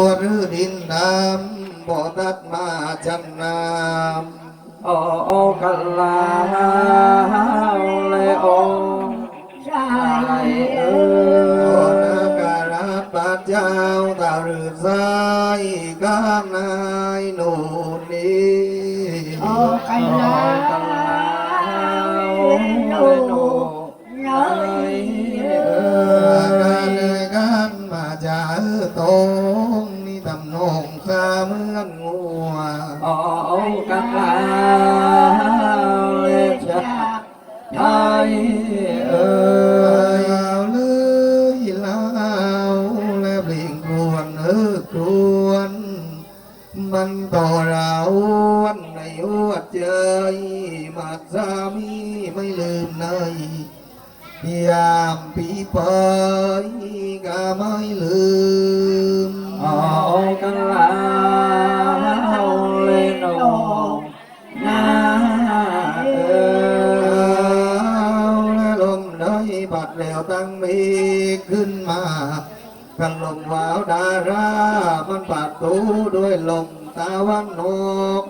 ตัวหรือดินน้ำบ่ตัดมาจำนำโอโอกัลลาเลโอใช่เอเอโออนาการะปัจเจ้าตาหรือสายกามนายโน่นนี้โอกันลากัลลาโนโนน้ ออโอกัลลาเลชะไทยเอเออยาวเลยลาวและเปล่งกรวนเออกรวน มันต่อเราวันในหัวใจมาสามีไม่ลืมในยยามปีไปก็ไม่ลืม ด้บัดแล้วตั้งมีขึ้นมากันลมวาวดารา มันปัดตูด้วยลมตะวันออก